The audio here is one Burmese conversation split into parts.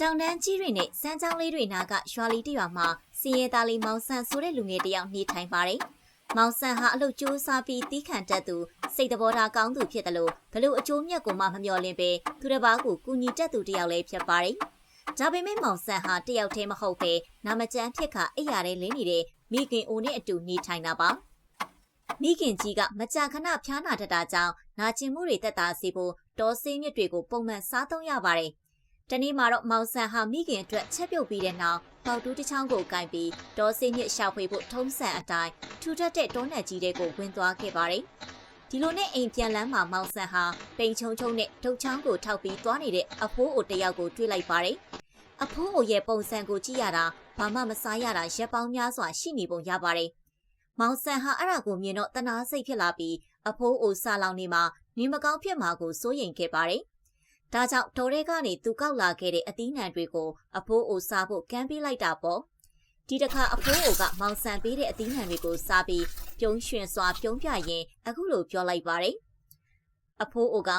တောင်တန်းကြီးတွေနဲ့စမ်းချောင်းလေးတွေနာကရွာလီတရွာမှာစင်ရဲသားလေးမောင်ဆန်ဆိုတဲ့လူငယ်တစ်ယောက်နေထိုင်ပါတယ်။မောင်ဆန်ဟာအလုပ်ကြိုးစားပြီးတီးခံတတ်သူစိတ်တဘောထားကောင်းသူဖြစ်တယ်လို့ဘလို့အကျိုးမြတ်ကိုမှမမျှော်လင့်ပဲသူတစ်ပါးကိုကူညီတတ်သူတစ်ယောက်လည်းဖြစ်ပါတယ်။ဒါပေမဲ့မောင်ဆန်ဟာတစ်ယောက်တည်းမဟုတ်ပဲနာမကျန်းဖြစ်ခအိယာတဲ့လင်းနေတဲ့မိခင်အိုနဲ့အတူနေထိုင်တာပါ။မိခင်ကြီးကမကြာခဏဖျားနာတတ်တာကြောင့်နာကျင်မှုတွေတက်တာစီဖို့ဒေါ်စိမ့်မြစ်တွေကိုပုံမှန်စားသုံးရပါတယ်။ တနေ့မှာတော့မောင်ဆန်ဟာမိခင်အတွက်ချက်ပြုတ်ပြီးတဲ့နောက်ပေါတူးတစ်ချောင်းကိုကင်ပြီးဒေါ်စိမ့်မြစ်ရှာဖွေဖို့ထုံးစံအတိုင်းထူထပ်တဲ့တောနက်ကြီးတွေကိုဝင်သွားခဲ့ပါတယ်။ဒီလိုနဲ့အိမ်ပြန်လန်းမှာမောင်ဆန်ဟာပိန်ချုံချုံနဲ့ဒုတ်ချောင်းကိုထောက်ပြီးသွားနေတဲ့အဖိုးအိုတယောက်ကိုတွေ့လိုက်ပါတယ်။အဖိုးအိုရဲ့ပုံစံကိုကြည့်ရတာဘာမှမစားရတာရက်ပေါင်းများစွာရှိနေပုံရပါတယ်။မောင်ဆန်ဟာအဲ့ဒါကိုမြင်တော့တနာစိတ်ဖြစ်လာပြီးအဖိုးအိုဆာလောင်နေမှာနေမကောင်းဖြစ်မှာကိုစိုးရိမ်ခဲ့ပါတယ်။ ဒါကြောင့်ဒေါ်ရဲကနေသူကောက်လာခဲ့တဲ့အသီးနှံတွေကိုအဖိုးအိုစားဖို့ကမ်းပေးလိုက်တာပေါ့။ဒီတစ်ခါအဖိုးအိုကမောင်ဆန်ပေးတဲ့အသီးနှံတွေကိုစားပြီးပြုံးရွှင်စွာပြုံးပြရင်အခုလိုပြောလိုက်ပါတယ်။အဖိုးအိုက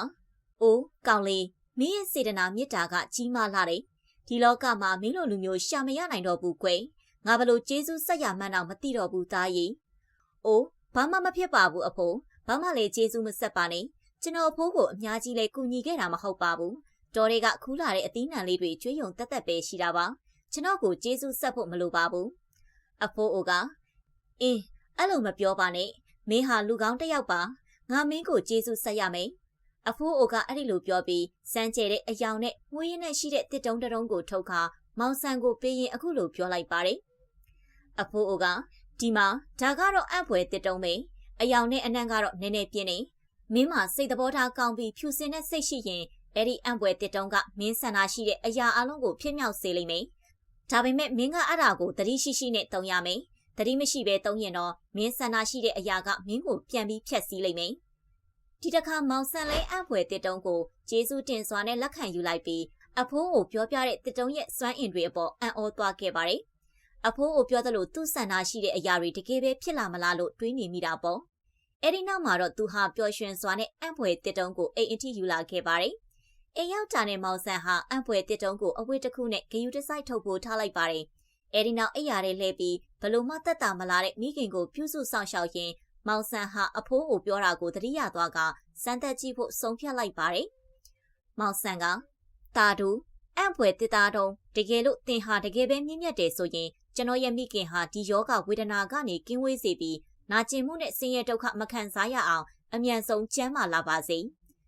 အိုးကောင်လေးမင်းရဲ့စေတနာမေတ္တာကကြီးမားလာတယ်။ဒီလောကမှာမင်းလိုလူမျိုးရှာမရနိုင်တော့ဘူးကွယ်။ငါဘလို့ကျေးဇူးဆက်ရမှန်းတော့မသိတော့ဘူးသားကြီး။အိုးဘာမှမဖြစ်ပါဘူးအဖိုး။ဘာမှလည်းကျေးဇူးမဆက်ပါနဲ့။ ကျွန်တော်အဖိုးကိုအများကြီးလဲကူညီခဲ့တာမဟုတ်ပါဘူး။တော်တွေကခူးလာတဲ့အသီးနှံလေးတွေကျွေးယုံတက်တက်ပဲရှိတာပါ။ကျွန်တော်ကိုကျေးဇူးဆက်ဖို့မလိုပါဘူး။အဖိုးအိုကအင်းအဲ့လိုမပြောပါနဲ့။မင်းဟာလူကောင်းတစ်ယောက်ပါ။ငါမင်းကိုကျေးဇူးဆက်ရမယ်။အဖိုးအိုကအဲ့ဒီလိုပြောပြီးစမ်းကျဲတဲ့အယောင်နဲ့မွေးရင်းနဲ့ရှိတဲ့တစ်တုံးတုံးကိုထုတ်ခါမောင်ဆန်ကိုပေးရင်အခုလိုပြောလိုက်ပါတယ်။အဖိုးအိုကဒီမှာဒါကတော့အံ့ဖွယ်တစ်တုံးပဲ။အယောင်နဲ့အနံ့ကတော့နည်းနည်းပြင်းနေ မင်းမစိတ်သဘောထားကောင်းပြီးဖြူစင်တဲ့စိတ်ရှိရင်အဲ့ဒီအံ့ဖွယ်တစ်တုံးကမင်းဆန္ဒရှိတဲ့အရာအလုံးကိုဖြစ်မြောက်စေလိမ့်မယ်။ဒါပေမဲ့မင်းကအဲ့ဒါကိုတတိရှိရှိနဲ့တုံရမယ်။တတိမရှိဘဲတုံရင်တော့မင်းဆန္ဒရှိတဲ့အရာကမင်းကိုပြန်ပြီးဖျက်ဆီးလိမ့်မယ်။ဒီတစ်ခါမောင်ဆန်လဲအံ့ဖွယ်တစ်တုံးကိုကျေးဇူးတင်စွာနဲ့လက်ခံယူလိုက်ပြီးအဖိုးကိုပြောပြတဲ့တစ်တုံးရဲ့စွမ်းအင်တွေအပေါ်အံ့ဩသွားခဲ့ပါတယ်။အဖိုးကိုပြောသလိုသူ့ဆန္ဒရှိတဲ့အရာတွေတကယ်ပဲဖြစ်လာမလားလို့တွေးနေမိတာပေါ့။ အဲ့ဒီနောက်မှာတော့သူဟာပျော်ရွှင်စွာနဲ့အံ့ဖွယ်တစ်တုံးကိုအိမ်အထိယူလာခဲ့ပါတယ်။အိမ်ရောက်တာနဲ့မောင်ဆန်ဟာအံ့ဖွယ်တစ်တုံးကိုအဝတ်တစ်ခုနဲ့ဂယူတစ်စိုက်ထုတ်ဖို့ထားလိုက်ပါတယ်။အဲ့ဒီနောက်အိမ်ရတဲ့လှည့်ပြီးဘလို့မှတက်တာမလာတဲ့မိခင်ကိုပြုစုဆောင်ရှောက်ရင်းမောင်ဆန်ဟာအဖိုးကိုပြောတာကိုသတိရသွားကစမ်းသက်ကြည့်ဖို့ဆုံးဖြတ်လိုက်ပါတယ်။မောင်ဆန်ကတာတူအံ့ဖွယ်တစ်သားတုံးတကယ်လို့တင်ဟာတကယ်ပဲမြင့်မြတ်တယ်ဆိုရင်ကျွန်တော်ရဲ့မိခင်ဟာဒီယောဂဝေဒနာကနေကင်းဝေးစေပြီး နာကျင်မှုနဲ့ဆင်းရဲဒုက္ခမခံစားရအောင်အမြန်ဆုံးကျန်းမာလာပါစေ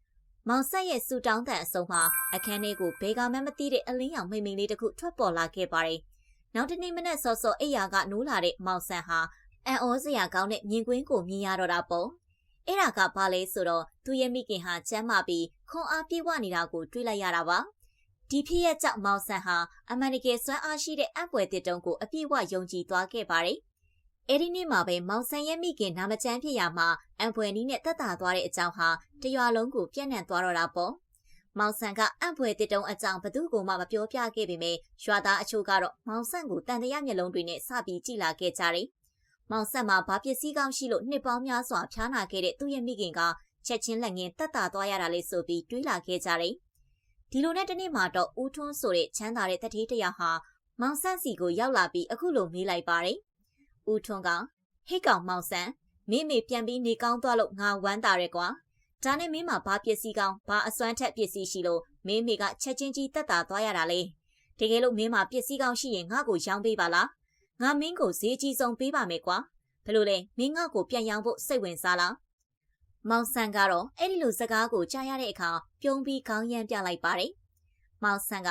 ။မောင်ဆက်ရဲ့စူတောင်းတဲ့အဆုံးမှာအခန်းထဲကိုဘဲကမှမသိတဲ့အလင်းရောင်မိမ့်မိန်လေးတစ်ခုထွက်ပေါ်လာခဲ့ပါတယ်။နောက်တနေ့မနက်စောစောအိယာကနိုးလာတဲ့မောင်ဆန်ဟာအန်ဩစရာကောင်းတဲ့မြင်ကွင်းကိုမြင်ရတော့တာပေါ့။အဲ့ဒါကဘာလဲဆိုတော့သူရဲ့မိခင်ဟာကျမ်းမာပြီးခွန်အားပြေဝနေတာကိုတွေးလိုက်ရတာပါ။ဒီဖြစ်ရဲ့ကြောင့်မောင်ဆန်ဟာအမှန်တကယ်စွမ်းအားရှိတဲ့အံ့ဖွယ်တစ်တုံးကိုအပြည့်အဝယုံကြည်သွားခဲ့ပါတယ်။ အဲဒီနေ့မှာပဲမောင်ဆန်ရဲ့မိခင်နာမကျန်းဖြစ်ရမှာအံဖွယ်နီးနဲ့တက်တာသွားတဲ့အကြောင်းဟာတရွာလုံးကိုပြန့်နှံ့သွားတော့တာပေါ့။မောင်ဆန်ကအံဖွယ်တစ်တုံးအကြောင်းဘသူကမှမပြောပြခဲ့ပေမဲ့ရွာသားအချို့ကတော့မောင်ဆန်ကိုတန်တရာမျက်လုံးတွေနဲ့စပြီးကြည့်လာခဲ့ကြတယ်။မောင်ဆန်မှာဘာပစ္စည်းကောင်းရှိလို့နှစ်ပေါင်းများစွာဖျားနာခဲ့တဲ့သူ့ရဲ့မိခင်ကချက်ချင်းလက်ငင်းတက်တာသွားရတာလေးဆိုပြီးတွေးလာခဲ့ကြတယ်။ဒီလိုနဲ့တနေ့မှတော့ဦးထွန်းဆိုတဲ့ချမ်းသာတဲ့တတိတယောက်ဟာမောင်ဆန်စီကိုရောက်လာပြီးအခုလိုမေးလိုက်ပါတယ်။ ဦးထွန်းကဟိတ်ကောင်မောင်ဆန်မိမိပြန်ပြီးနေကောင်းသွားလို့ငါဝမ်းသာရဲကွာဒါနဲ့မင်းမှာဘာပစ္စည်းကောင်းဘာအစွမ်းထက်ပစ္စည်းရှိလို့မင်းမိကချက်ချင်းကြီးတက်တာသွားရတာလေတကယ်လို့မင်းမှာပစ္စည်းကောင်းရှိရင်ငါ့ကိုရောင်းပေးပါလားငါမင်းကိုဈေးကြီးဆုံးပေးပါမယ်ကွာဘလို့လဲမင်းငါ့ကိုပြန်ရောင်းဖို့စိတ်ဝင်စားလားမောင်ဆန်ကတော့အဲ့ဒီလိုစကားကိုကြားရတဲ့အခါပြုံးပြီးခေါင်းရမ်းပြလိုက်ပါတယ်မောင်ဆန်က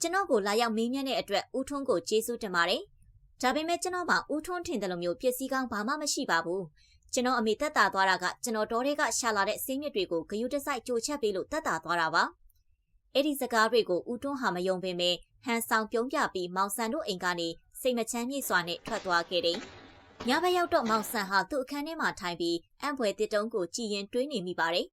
ကျွန်တော်ကိုလာရောက်မေးမြန်းတဲ့အတွက်ဦးထွန်းကိုကျေးဇူးတင်ပါတယ် ဒါပေမဲ့ကျွန်တော်မှဦးထွန်းထင်တယ်လို့မျိုးပစ္စည်းကောင်းဘာမှမရှိပါဘူးကျွန်တော်အမေတက်တာသွားတာကကျွန်တော်တော်တွေကရှာလာတဲ့စင်းမြစ်တွေကိုဂယုတစိုက်ကြိုချက်ပေးလို့တက်တာသွားတာပါအဲ့ဒီစကားတွေကိုဦးထွန်းဟာမယုံပေမဲ့ဟန်ဆောင်ပြုံးပြပြီးမောင်ဆန်တို့အိမ်ကနေစိတ်မချမ်းမြေ့စွာနဲ့ထွက်သွားခဲ့တယ်ညဘက်ရောက်တော့မောင်ဆန်ဟာသူ့အခန်းထဲမှာထိုင်ပြီးအံ့ဖွယ်တစ်တုံးကိုကြည်ရင်တွေးနေမိပါတယ်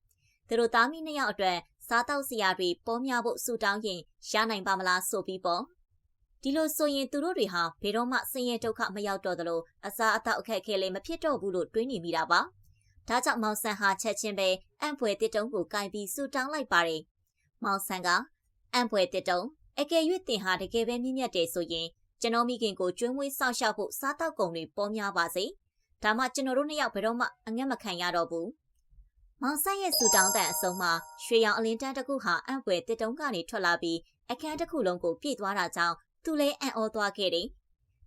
သူတို့သားမိနှစ်ယောက်အတွက်စားတောက်စရာတွေပေါ်များဖို့ဆူတောင်းရင်ရနိုင်ပါမလားဆိုပြီးပေါ့ ဒီလိုဆိုရင်သူတို့တွေဟာဘယ်တော့မှဆင်းရဲဒုက္ခမရောက်တော့သလိုအစားအသောက်အခက်အခဲလည်းမဖြစ်တော့ဘူးလို့တွေးနေမိတာပါ။ဒါကြောင့်မောင်ဆန်ဟာချက်ချင်းပဲအံ့ဖွယ်တစ်တုံးကိုကင်ပြီးဆူတောင်းလိုက်ပါတယ်။မောင်ဆန်ကအံ့ဖွယ်တစ်တုံးအကယ်၍တင်ဟာတကယ်ပဲမြင့်မြတ်တယ်ဆိုရင်ကျွန်တော်မိခင်ကိုကျွေးမွေးစောင့်ရှောက်ဖို့စားတောက်ကုန်တွေပေါ်များပါစေဒါမှကျွန်တော်တို့နှစ်ယောက်ဘယ်တော့မှအငတ်မခံရတော့ဘူးမောင်ဆိုင်ရဲ့ဆူတောင်းတဲ့အစုံမှာရွှေရောင်အလင်းတန်းတစ်ခုဟာအံ့ဖွယ်တစ်တုံးကနေထွက်လာပြီးအခန်းတစ်ခုလုံးကိုပြည့်သွားတာကြောင့် သူလည်းအံ့ဩသွားခဲ့တယ်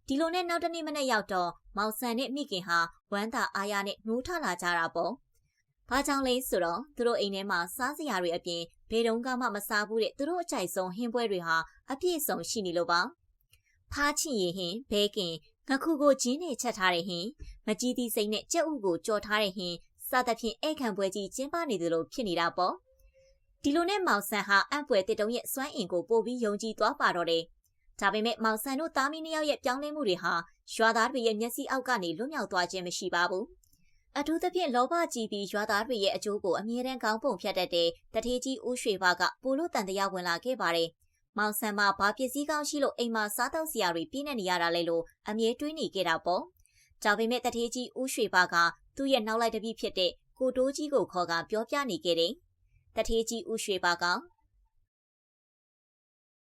ဒီလိုနဲ့နောက်တနေ့မနေ့ရောက်တော့မောင်ဆန်နဲ့မိခင်ဟာဝမ်းသာအားရနဲ့နှိုးထလာကြတာပေါ့။ဘာကြောင့်လဲဆိုတော့သူတို့အိမ်ထဲမှာစားစရာတွေအပြင်ဘယ်တုန်းကမှမစားဘူးတဲ့သူတို့အကြိုက်ဆုံးဟင်းပွဲတွေဟာအပြည့်စုံရှိနေလို့ပါ။ဖားချင်ရင်ဟင်ဘဲကင်ငခုကိုဂျင်းနဲ့ချက်ထားတဲ့ဟင်မကြီးသီးစိမ့်နဲ့ကြက်ဥကိုကြော်ထားတဲ့ဟင်စသဖြင့်ဧကန်ပွဲကြီးကျင်းပနေသလိုဖြစ်နေတာပေါ့။ဒီလိုနဲ့မောင်ဆန်ဟာအံ့ဖွယ်တစ်တုံးရဲ့စွမ်းအင်ကိုပို့ပြီးယုံကြည်သွားပါတော့တယ်။ ဒါပေမဲ့မောင်ဆန်တို့သားမီးနှစ်ယောက်ရဲ့ပြောင်းလဲမှုတွေဟာရွာသားတွေရဲ့မျက်စိအောက်ကနေလွတ်မြောက်သွားခြင်းမရှိပါဘူး။အထူးသဖြင့်လောဘကြီးပြီးရွာသားတွေရဲ့အကျိုးကိုအမြဲတမ်းကောင်းပုံဖြတ်တတ်တဲ့တထေးကြီးဦးရွှေဘကပိုလို့တန်တရားဝင်လာခဲ့ပါတယ်။မောင်ဆန်မှာဘာပစ္စည်းကောင်းရှိလို့အိမ်မှာစားတောက်စရာတွေပြည့်နေနေရတာလဲလို့အမြဲတွေးနေခဲ့တာပေါ့။ဒါပေမဲ့တထေးကြီးဦးရွှေဘကသူ့ရဲ့နောက်လိုက်တပည့်ဖြစ်တဲ့ကိုတိုးကြီးကိုခေါ်ကပြောပြနေခဲ့တယ်။တထေးကြီးဦးရွှေဘက